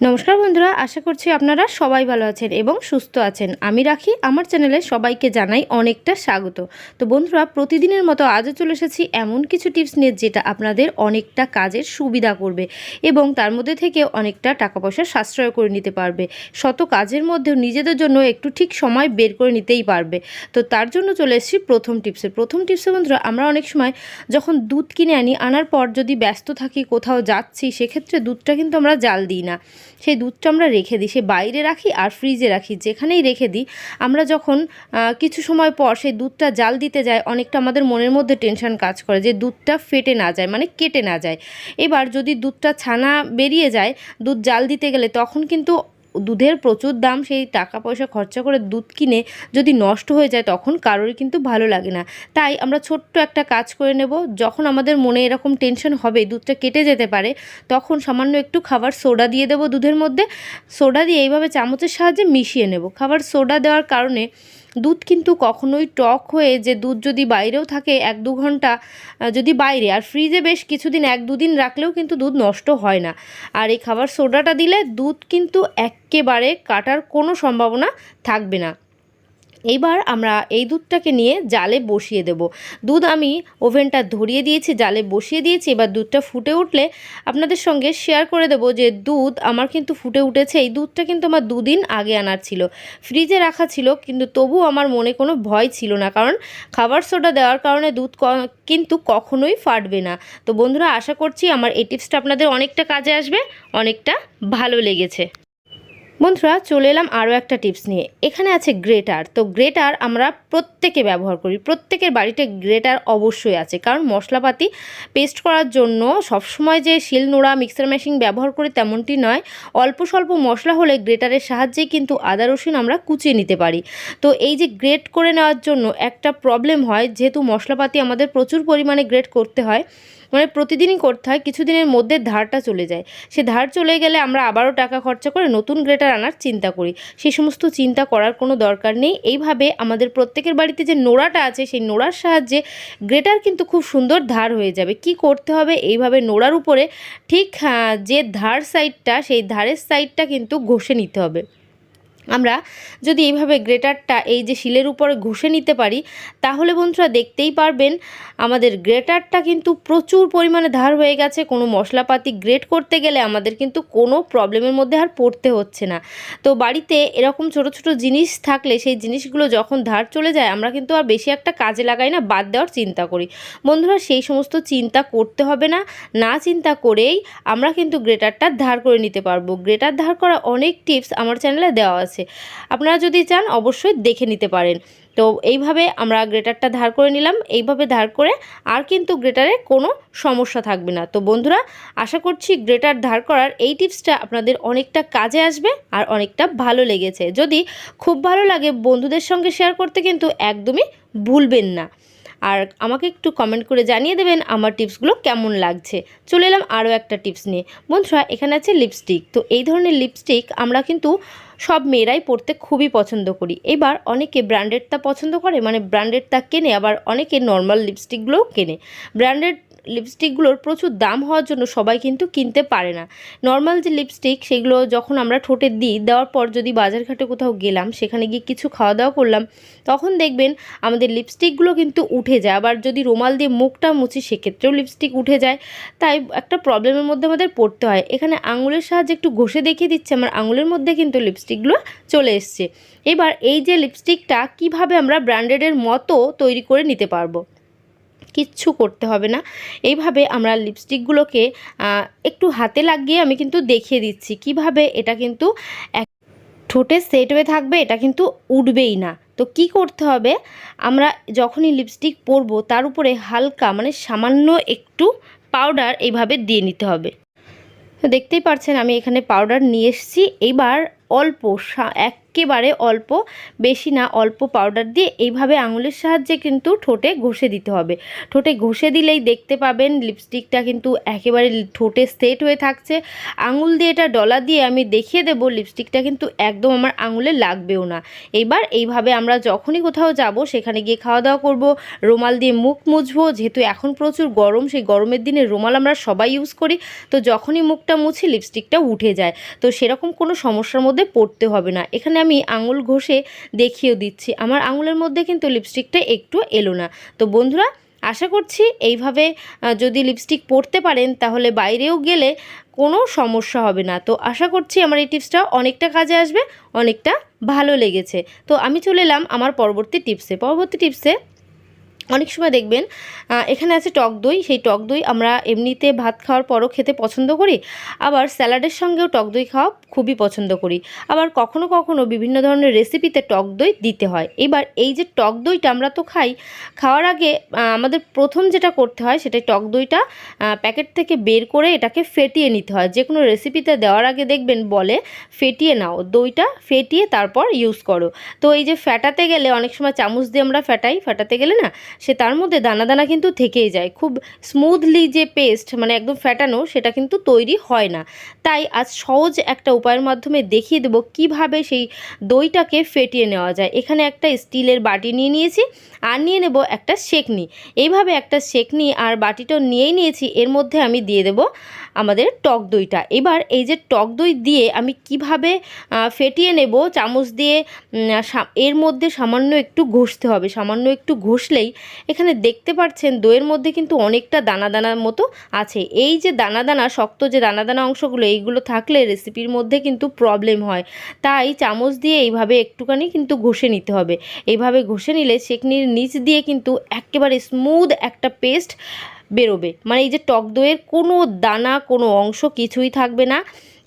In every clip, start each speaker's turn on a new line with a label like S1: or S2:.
S1: নমস্কার বন্ধুরা, আশা করছি আপনারা সবাই ভালো আছেন এবং সুস্থ আছেন। আমি রাখি, আমার চ্যানেলে সবাইকে জানাই অনেকটা স্বাগত। তো বন্ধুরা, প্রতিদিনের মতো আজও চলে এসেছি এমন কিছু টিপস নিয়ে যেটা আপনাদের অনেকটা কাজের সুবিধা করবে এবং তার মধ্যে থেকে অনেকটা টাকা পয়সা সাশ্রয় করে নিতে পারবে। শত কাজের মধ্যেও নিজেদের জন্য একটু ঠিক সময় বের করে নিতেই পারবে। তো তার জন্য চলে এসেছি প্রথম টিপসে। প্রথম টিপসে বন্ধুরা, আমরা অনেক সময় যখন দুধ কিনে আনি, আনার পর যদি ব্যস্ত থাকি, কোথাও যাচ্ছি, সেক্ষেত্রে দুধটা কিন্তু আমরা জাল দিই না। সেই দুধটা আমরা রেখে দিই, সে বাইরে রাখি আর ফ্রিজে রাখি। যেখানেই রেখে দিই, আমরা যখন কিছু সময় পর সেই দুধটা জাল দিতে যায় অনেকটা আমাদের মনের মধ্যে টেনশন কাজ করে যে দুধটা ফেটে না যায় মানে কেটে না যায়। এবার যদি দুধটা ছানা বেরিয়ে যায়, দুধ জাল দিতে গেলে তখন কিন্তু দুধের প্রচুর দাম, সেই টাকা পয়সা খরচা করে দুধ কিনে যদি নষ্ট হয়ে যায় তখন কারোরই কিন্তু ভালো লাগে না। তাই আমরা ছোট্ট একটা কাজ করে নেব। যখন আমাদের মনে এরকম টেনশন হবে, দুধটা কেটে যেতে পারে, তখন সামান্য একটু খাবার সোডা দিয়ে দেবো দুধের মধ্যে। সোডা দিয়ে এইভাবে চামচের সাহায্যে মিশিয়ে নেব। খাবার সোডা দেওয়ার কারণে দুধ কিন্তু কখনোই টক হয়ে যে দুধ যদি বাইরেও থাকে এক দু ঘণ্টা যদি বাইরে, আর ফ্রিজে বেশ কিছুদিন, এক দুদিন রাখলেও কিন্তু দুধ নষ্ট হয় না। আর এই খাবার সোডাটা দিলে দুধ কিন্তু একেবারে কাটার কোনো সম্ভাবনা থাকবে না। এইবার আমরা এই দুধটাকে নিয়ে জালে বসিয়ে দেব। দুধ আমি ওভেনটা ধরিয়ে দিয়েছি, জালে বসিয়ে দিয়েছি। এবার দুধটা ফুটে উঠলে আপনাদের সঙ্গে শেয়ার করে দেব যে দুধ আমার কিন্তু ফুটে উঠেছে। এই দুধটা কিন্তু আমার দুদিন আগে আনার ছিল। ফ্রিজে রাখা ছিল, কিন্তু তবু আমার মনে কোনো ভয় ছিল না। কারণ খাবার সোডা দেওয়ার কারণে দুধ কিন্তু কখনোই ফাটবে না। তো বন্ধুরা, আশা করছি আমার এই টিপসটা আপনাদের অনেকটা কাজে আসবে, অনেকটা ভালো লেগেছে। বন্ধুরা, চলে এলাম আরও একটা টিপস নিয়ে। এখানে আছে গ্রেটার। তো গ্রেটার আমরা প্রত্যেকে ব্যবহার করি। প্রত্যেকের বাড়িতে গ্রেটার অবশ্যই আছে। কারণ মশলাপাতি পেস্ট করার জন্য সবসময় যে শিল, নোড়া, মিক্সার মেশিন ব্যবহার করি তেমনটি নয়। অল্প স্বল্প মশলা হলে গ্রেটারের সাহায্যেই কিন্তু আদা, রসুন আমরা কুচিয়ে নিতে পারি। তো এই যে গ্রেট করে নেওয়ার জন্য একটা প্রবলেম হয়, যেহেতু মশলাপাতি আমাদের প্রচুর পরিমাণে গ্রেট করতে হয় মানে প্রতিদিনই করতে হয়, কিছুদিনের মধ্যে ধারটা চলে যায়। সে ধার চলে গেলে আমরা আবারও টাকা খরচা করে নতুন গ্রেটার আনার চিন্তা করি। সেই সমস্ত চিন্তা করার কোনো দরকার নেই। এইভাবে আমাদের প্রত্যেকের বাড়িতে যে নোড়াটা আছে, সেই নোড়ার সাহায্যে গ্রেটার কিন্তু খুব সুন্দর ধার হয়ে যাবে। কি করতে হবে? এইভাবে নোড়ার উপরে ঠিক যে ধার সাইডটা সেই ধারের সাইডটা কিন্তু ঘষে নিতে হবে। আমরা যদি এইভাবে গ্রেটারটা এই যে শিলের উপরে ঘষে নিতে পারি, তাহলে বন্ধুরা দেখতেই পারবেন আমাদের গ্রেটারটা কিন্তু প্রচুর পরিমাণে ধার হয়ে গেছে। কোনো মশলাপাতি গ্রেট করতে গেলে আমাদের কিন্তু কোনো প্রবলেমের মধ্যে আর পড়তে হচ্ছে না। তো বাড়িতে এরকম ছোট ছোট জিনিস থাকলে সেই জিনিসগুলো যখন ধার চলে যায়, আমরা কিন্তু আর বেশি একটা কাজে লাগাই না, বাদ দেওয়ার চিন্তা করি। বন্ধুরা সেই সমস্ত চিন্তা করতে হবে না না চিন্তা করেই আমরা কিন্তু গ্রেটারটা ধার করে নিতে পারব। গ্রেটার ধার করা অনেক টিপস আমার চ্যানেলে দেওয়া আছে। আপনারা যদি চান, অবশ্যই দেখে নিতে পারেন। তো এইভাবে আমরা গ্রেটারটা ধার করে নিলাম। এইভাবে ধার করে আর কিন্তু গ্রেটারে কোনো সমস্যা থাকবে না। তো বন্ধুরা, আশা করছি গ্রেটার ধার করার এই টিপসটা আপনাদের অনেকটা কাজে আসবে আর অনেকটা ভালো লেগেছে। যদি খুব ভালো লাগে বন্ধুদের সঙ্গে শেয়ার করতে কিন্তু একদমই ভুলবেন না। আর আমাকে একটু কমেন্ট করে জানিয়ে দেবেন আমার টিপসগুলো কেমন লাগছে। চলে এলাম আরও একটা টিপস নিয়ে। বন্ধুরা, এখানে আছে লিপস্টিক। তো এই ধরনের লিপস্টিক আমরা কিন্তু সব মেয়েরাই পড়তে খুবই পছন্দ করি। এবার অনেকে ব্র্যান্ডেডটা পছন্দ করে মানে ব্র্যান্ডেডটা কেনে, আবার অনেকে নর্মাল লিপস্টিকগুলোও কেনে। ব্র্যান্ডেড লিপস্টিকগুলোর প্রচুর দাম হওয়ার জন্য সবাই কিন্তু কিনতে পারে না। নর্মাল যে লিপস্টিক সেগুলো যখন আমরা ঠোঁটে দিই, দেওয়ার পর যদি বাজারঘাটে কোথাও গেলাম, সেখানে গিয়ে কিছু খাওয়া দাওয়া করলাম, তখন দেখবেন আমাদের লিপস্টিকগুলো কিন্তু উঠে যায়। আবার যদি রুমাল দিয়ে মুখটা মুছি, সেক্ষেত্রেও লিপস্টিক উঠে যায়। তাই একটা প্রবলেমের মধ্যে আমাদের পড়তে হয়। এখানে আঙুলের সাহায্যে একটু ঘষে দেখিয়ে দিচ্ছে, আমার আঙুলের মধ্যে কিন্তু লিপস্টিকগুলো চলে এসছে। এবার এই যে লিপস্টিকটা কীভাবে আমরা ব্র্যান্ডেডের মতো তৈরি করে নিতে পারব? কিচ্ছু করতে হবে না। এইভাবে আমরা লিপস্টিকগুলোকে একটু হাতে লাগিয়ে আমি কিন্তু দেখিয়ে দিচ্ছি। কীভাবে এটা কিন্তু এক ঠোঁটে সেট হয়ে থাকবে, এটা কিন্তু উঠবেই না। তো কি করতে হবে? আমরা যখনই লিপস্টিক পরবো, তার উপরে হালকা মানে সামান্য একটু পাউডার এইভাবে দিয়ে নিতে হবে। তো দেখতেই পাচ্ছেন আমি এখানে পাউডার নিয়ে এসেছি। এইবার অল্প একেবারে অল্প, বেশি না, অল্প পাউডার দিয়ে এইভাবে আঙুলের সাহায্যে কিন্তু ঠোঁটে ঘষে দিতে হবে। ঠোঁটে ঘষে দিলেই দেখতে পাবেন লিপস্টিকটা কিন্তু একেবারে ঠোঁটে সেট হয়ে থাকছে। আঙুল দিয়ে এটা ডলা দিয়ে আমি দেখিয়ে দেবো লিপস্টিকটা কিন্তু একদম আমার আঙুলে লাগবেও না। এইবার এইভাবে আমরা যখনই কোথাও যাব, সেখানে গিয়ে খাওয়া দাওয়া করব, রুমাল দিয়ে মুখ মুছবো, যেহেতু এখন প্রচুর গরম, সেই গরমের দিনে রুমাল আমরা সবাই ইউজ করি, তো যখনই মুখটা মুছি লিপস্টিকটা উঠে যায়। তো সেরকম কোনো সমস্যার মধ্যে পড়তে হবে না। এখানে আমি আঙুল ঘষে দেখিয়েও দিচ্ছি। আমার আঙুলের মধ্যে কিন্তু লিপস্টিকটা একটু এলো না। তো বন্ধুরা, আশা করছি এইভাবে যদি লিপস্টিক পরতে পারেন, তাহলে বাইরেও গেলে কোনো সমস্যা হবে না। তো আশা করছি আমার এই টিপসটা অনেকটা কাজে আসবে, অনেকটা ভালো লেগেছে। তো আমি চলে এলাম আমার পরবর্তী টিপসে পরবর্তী টিপসে অনেক সময় দেখবেন এখানে আছে টক দই, সেই টক দই আমরা এমনিতে ভাত খাওয়ার পরও খেতে পছন্দ করি। আবার স্যালাডের সঙ্গেও টক দই খাওয়া খুবই পছন্দ করি। আবার কখনো কখনো বিভিন্ন ধরনের রেসিপিতে টক দই দিতে হয়। এবার এই যে টক দইটা আমরা তো খাই, খাওয়ার আগে আমাদের প্রথম যেটা করতে হয় সেটাই টক দইটা প্যাকেট থেকে বের করে এটাকে ফেটিয়ে নিতে হয়। যে কোনো রেসিপিতে দেওয়ার আগে দেখবেন বলে, ফেটিয়ে নাও, দইটা ফেটিয়ে তারপর ইউজ করো। তো এই যে ফ্যাটাতে গেলে অনেক সময় চামচ দিয়ে আমরা ফ্যাটাই ফ্যাটাতে গেলে না সে তার মধ্যে দানা দানা কিন্তু থেকেই যায়। খুব স্মুথলি যে পেস্ট মানে একদম ফ্যাটানো সেটা কিন্তু তৈরি হয় না। তাই আজ সহজ একটা উপায়ের মাধ্যমে দেখিয়ে দেবো কীভাবে সেই দইটাকে ফেটিয়ে নেওয়া যায়। এখানে একটা স্টিলের বাটি নিয়ে নিয়েছি আর নিয়ে নেব একটা শেকনি। এইভাবে একটা শেকনি আর বাটিটা নিয়েই নিয়েছি। এর মধ্যে আমি দিয়ে দেব আমাদের টক দইটা। এবার এই যে টক দই দিয়ে আমি কীভাবে ফেটিয়ে নেব, চামচ দিয়ে এর মধ্যে সামান্য একটু ঘষতে হবে। সামান্য একটু ঘষলেই এখানে দেখতে পাচ্ছেন দইয়ের মধ্যে কিন্তু অনেকটা দানা দানার মতো আছে। এই যে দানা দানা, শক্ত যে দানা দানা অংশগুলো, এইগুলো থাকলে রেসিপির মধ্যে কিন্তু প্রবলেম হয়। তাই চামচ দিয়ে এইভাবে একটুখানি কিন্তু ঘষে নিতে হবে। এইভাবে ঘষে নিলে সেকনির নিচ দিয়ে কিন্তু একেবারে স্মুথ একটা পেস্ট বেরোবে। মানে এই যে টক দইয়ের কোনো দানা, কোনো অংশ কিছুই থাকবে না।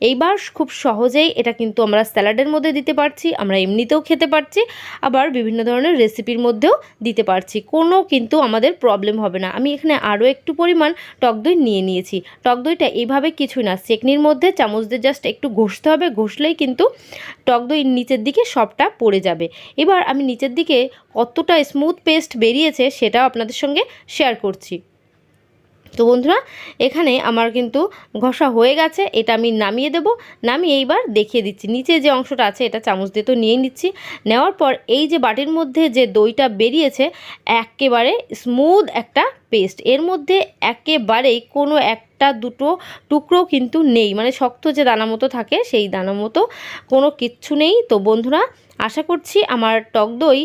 S1: এইবার খুব সহজেই এটা কিন্তু আমরা স্যালাডের মধ্যে দিতে পারছি, আমরা এমনিতেও খেতে পারছি, আবার বিভিন্ন ধরনের রেসিপির মধ্যেও দিতে পারছি। কোনো কিন্তু আমাদের প্রবলেম হবে না। আমি এখানে আরও একটু পরিমাণ টক দই নিয়ে নিয়েছি। টক দইটা এইভাবে কিছুই না। চেকনির মধ্যে চামচ দিয়ে জাস্ট একটু ঘষতে হবে, ঘষলেই কিন্তু টক দই নিচের দিকে সবটা পড়ে যাবে। এবার আমি নিচের দিকে কতটা স্মুথ পেস্ট বেরিয়েছে সেটাও আপনাদের সঙ্গে শেয়ার করছি। তো বন্ধুরা, এখানে আমার কিন্তু ঘষা হয়ে গেছে, এটা আমি নামিয়ে দেব। নামিয়ে এইবার দেখিয়ে দিচ্ছি, নিচে যে অংশটা আছে এটা চামচ দিয়ে তো নিয়ে নিচ্ছি। নেওয়ার পর এই যে বাটির মধ্যে যে দইটা বেরিয়েছে, একেবারে স্মুথ একটা পেস্ট এর মধ্যে একেবারেই কোনো একটা দুটো টুকরো কিন্তু নেই। মানে শক্ত যে দানা মতো থাকে, সেই দানা মতো কোনো কিচ্ছু নেই। তো বন্ধুরা, আশা করছি আমার টক দই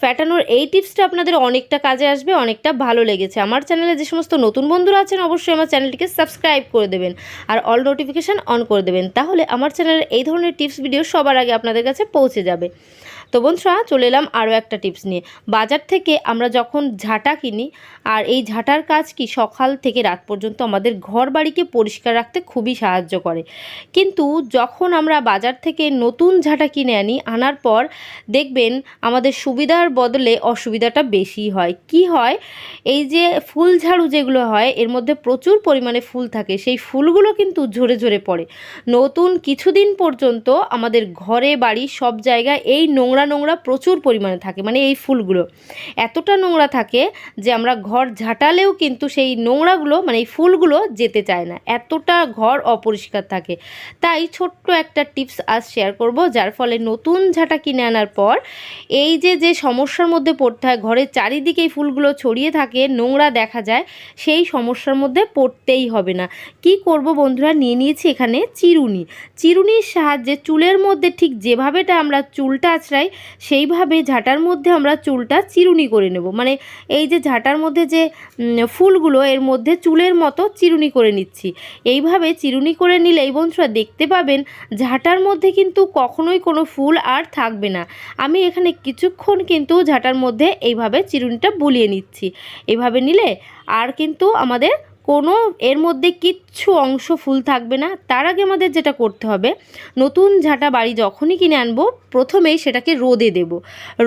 S1: ফ্যাটানোর এই টিপসটা আপনাদের অনেকটা কাজে আসবে, অনেকটা ভালো লেগেছে। আমার চ্যানেলে যে সমস্ত নতুন বন্ধুরা আছেন, অবশ্যই আমার চ্যানেলটিকে সাবস্ক্রাইব করে দেবেন আর অল নোটিফিকেশান অন করে দেবেন। তাহলে আমার চ্যানেলের এই ধরনের টিপস ভিডিও সবার আগে আপনাদের কাছে পৌঁছে যাবে। তো বন্ধুরা, চলে এলাম আরও একটা টিপস নিয়ে। বাজার থেকে আমরা যখন ঝাঁটা কিনি, আর এই ঝাঁটার কাজ কি সকাল থেকে রাত পর্যন্ত আমাদের ঘর বাড়িকে পরিষ্কার রাখতে খুবই সাহায্য করে। কিন্তু যখন আমরা বাজার থেকে নতুন ঝাঁটা কিনে আনি, আনার পর দেখবেন আমাদের সুবিধার বদলে অসুবিধাটা বেশি হয়। কি হয়? এই যে ফুল ঝাড়ু যেগুলো হয়, এর মধ্যে প্রচুর পরিমাণে ফুল থাকে। সেই ফুলগুলো কিন্তু ঝরে ঝরে পড়ে। নতুন কিছুদিন পর্যন্ত আমাদের ঘরে বাড়ি সব জায়গায় এই নোংরা নোংরা নোংরা প্রচুর পরিমাণে থাকে মানে এই ফুলগুলো। এতটা নোংরা থাকে যে আমরা ঘর ঝাঁটালেও কিন্তু সেই নোংরাগুলো মানে এই ফুলগুলো যেতে চায় না। এতটা ঘর অপরিষ্কার থাকে। তাই ছোট্ট একটা টিপস আজ শেয়ার করব, যার ফলে নতুন ঝাঁটা কিনে আনার পর এই যে যে সমস্যার মধ্যে পড়তে হয়, ঘরের চারিদিকে এই ফুলগুলো ছড়িয়ে থাকে, নোংরা দেখা যায়, সেই সমস্যার মধ্যে পড়তেই হবে না। কি করব বন্ধুরা, নিয়ে নিয়েছি এখানে চিরুনি। চিরুনির সাহায্যে চুলের মধ্যে ঠিক যেভাবেটা আমরা চুলটা আছড়াই সেইভাবে ঝাঁটার মধ্যে আমরা চুলটা চিরুনি করে নেব। মানে এই যে ঝাঁটার মধ্যে যে ফুলগুলো, এর মধ্যে চুলের মতো চিরুনি করে নিচ্ছি। এইভাবে চিরুনি করে নিলে এই বন্ধুরা দেখতে পাবেন, ঝাঁটার মধ্যে কিন্তু কখনোই কোনো ফুল আর থাকবে না। আমি এখানে কিছুক্ষণ কিন্তু ঝাঁটার মধ্যে এইভাবে চিরুনিটা বুলিয়ে নিচ্ছি। এইভাবে নিলে আর কিন্তু আমাদের কোনো, এর মধ্যে কিচ্ছু অংশ ফুল থাকবে না। তার আগে আমাদের যেটা করতে হবে, নতুন ঝাঁটা বাড়ি যখনই কিনে আনব, প্রথমেই সেটাকে রোদে দেব।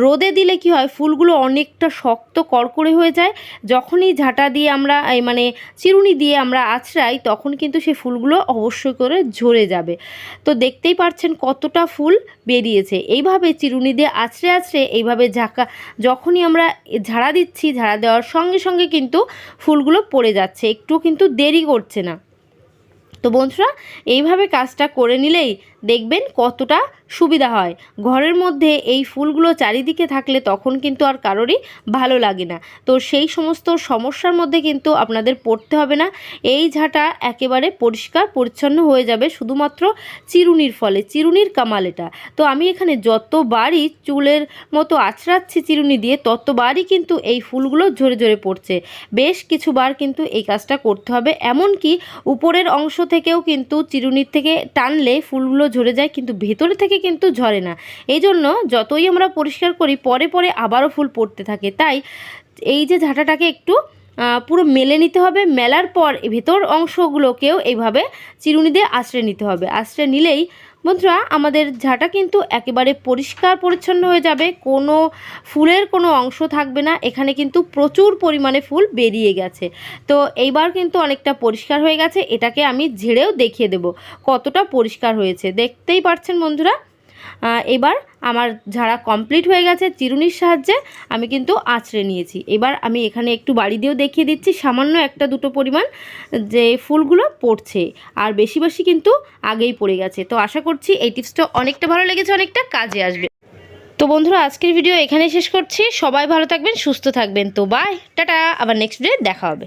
S1: রোদে দিলে কি হয়, ফুলগুলো অনেকটা শক্ত কড়কড়ে হয়ে যায়। যখনই ঝাঁটা দিয়ে আমরা, এই মানে চিরুনি দিয়ে আমরা আছড়াই, তখন কিন্তু সেই ফুলগুলো অবশ্যই করে ঝরে যাবে। তো দেখতেই পাচ্ছেন কতটা ফুল বেরিয়েছে। এইভাবে চিরুনি দিয়ে আছড়ে আছড়ে এইভাবে ঝাঁকা, যখনই আমরা ঝাড়া দিচ্ছি, ঝাড়া দেওয়ার সঙ্গে সঙ্গে কিন্তু ফুলগুলো পড়ে যাচ্ছে। একটু কিন্তু দেরি করছে না। তো বন্ধুরা এইভাবে কাজটা করে নিলেই দেখবেন কতটা সুবিধা হয়। ঘরের মধ্যে এই ফুলগুলো চারিদিকে থাকলে তখন কিন্তু আর কারোরই ভালো লাগে না। তো সেই সমস্ত সমস্যার মধ্যে কিন্তু আপনাদের পড়তে হবে না। এই ঝাঁটা একেবারে পরিষ্কার, পরিচ্ছন্ন হয়ে যাবে শুধুমাত্র চিরুনির ফলে, চিরুনির কামাল এটা। তো আমি এখানে যতবারই চুলের মতো আছড়াচ্ছি চিরুনি দিয়ে, ততবারই কিন্তু এই ফুলগুলো ঝরে ঝরে পড়ছে। বেশ কিছুবার কিন্তু এই কাজটা করতে হবে। এমনকি উপরের অংশ থেকেও কিন্তু চিরুনির থেকে টানলে ফুলগুলো ঝরে যায়, কিন্তু ভেতরে থেকে কিন্তু ঝরে না। এই জন্য যতই আমরা পরিষ্কার করি, পরে পরে আবারও ফুল পড়তে থাকে। তাই এই যে ঝাঁটাটাকে একটু পুরো মেলে নিতে হবে। মেলার পর ভেতর অংশগুলোকেও এইভাবে চিরুনি দিয়ে আশ্রয় নিতে হবে। আশ্রয় নিলেই বন্ধুরা, আমাদের ঝাঁটা কিন্তু একেবারে পরিষ্কার পরিচ্ছন্ন হয়ে যাবে। কোনো ফুলের কোনো অংশ থাকবে না। এখানে কিন্তু প্রচুর পরিমাণে ফুল বেরিয়ে গেছে। তো এইবার কিন্তু অনেকটা পরিষ্কার হয়ে গেছে। এটাকে আমি ঝেড়েও দেখিয়ে দেব কতটা পরিষ্কার হয়েছে। দেখতেই পাচ্ছেন বন্ধুরা এবার আমার ঝাড়া কমপ্লিট হয়ে গেছে, চিরুনির সাহায্যে আমি কিন্তু আঁচড়ে নিয়েছি। এবার আমি এখানে একটু বাড়ি দিয়েও দেখিয়ে দিচ্ছি, সামান্য একটা দুটো পরিমাণ যে ফুলগুলো পড়ছে, আর বেশি বেশি কিন্তু আগেই পড়ে গেছে। তো আশা করছি এই টিপসটা অনেকটা ভালো লেগেছে, অনেকটা কাজে আসবে। তো বন্ধুরা, আজকের ভিডিও এখানেই শেষ করছি। সবাই ভালো থাকবেন, সুস্থ থাকবেন। তো বাই টাটা, আবার নেক্সট ডে দেখা হবে।